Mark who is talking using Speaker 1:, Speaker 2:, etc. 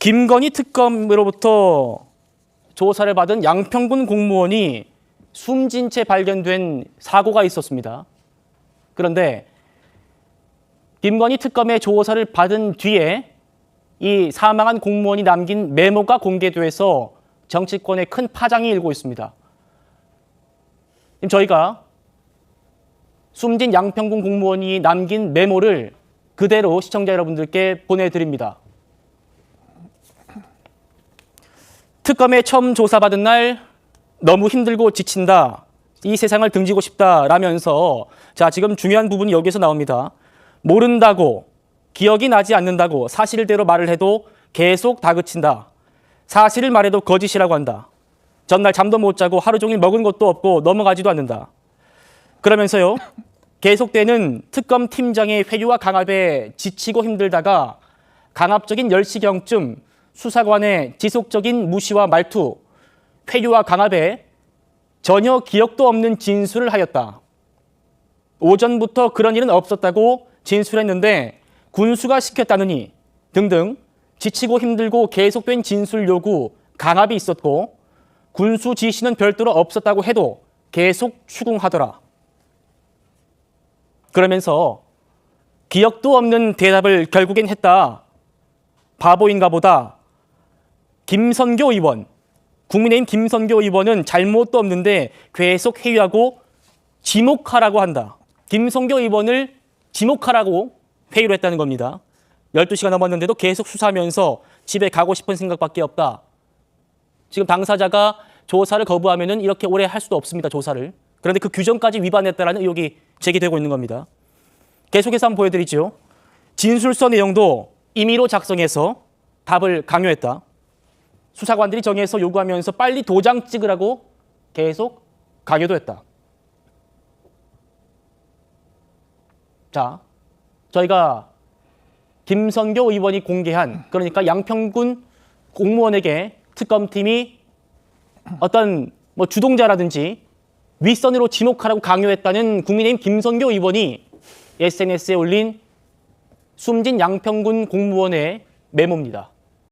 Speaker 1: 김건희 특검으로부터 조사를 받은 양평군 공무원이 숨진 채 발견된 사고가 있었습니다. 그런데 김건희 특검의 조사를 받은 뒤에 이 사망한 공무원이 남긴 메모가 공개돼서 정치권에 큰 파장이 일고 있습니다. 저희가 숨진 양평군 공무원이 남긴 메모를 그대로 시청자 여러분들께 보내드립니다. 특검에 처음 조사받은 날 너무 힘들고 지친다. 이 세상을 등지고 싶다. 라면서 자, 지금 중요한 부분이 여기서 나옵니다. 모른다고, 기억이 나지 않는다고 사실대로 말을 해도 계속 다그친다. 사실을 말해도 거짓이라고 한다. 전날 잠도 못 자고 하루 종일 먹은 것도 없고 넘어가지도 않는다. 그러면서요. 계속되는 특검 팀장의 회유와 강압에 지치고 힘들다가 강압적인 10시경쯤 수사관의 지속적인 무시와 말투, 회유와 강압에 전혀 기억도 없는 진술을 하였다. 오전부터 그런 일은 없었다고 진술했는데 군수가 시켰다느니 등등 지치고 힘들고 계속된 진술 요구, 강압이 있었고 군수 지시는 별도로 없었다고 해도 계속 추궁하더라. 그러면서 기억도 없는 대답을 결국엔 했다. 바보인가 보다. 김선교 의원, 국민의힘 김선교 의원은 잘못도 없는데 계속 회유하고 지목하라고 한다. 김선교 의원을 지목하라고 회유를 했다는 겁니다. 12시가 넘었는데도 계속 수사하면서 집에 가고 싶은 생각밖에 없다. 지금 당사자가 조사를 거부하면 이렇게 오래 할 수도 없습니다. 조사를. 그런데 그 규정까지 위반했다라는 의혹이 제기되고 있는 겁니다. 계속해서 한번 보여드리죠. 진술서 내용도 임의로 작성해서 답을 강요했다. 수사관들이 정해서 요구하면서 빨리 도장 찍으라고 계속 강요도 했다. 자, 저희가 김선교 의원이 공개한 그러니까 양평군 공무원에게 특검팀이 어떤 뭐 주동자라든지 윗선으로 지목하라고 강요했다는 국민의힘 김선교 의원이 SNS에 올린 숨진 양평군 공무원의 메모입니다.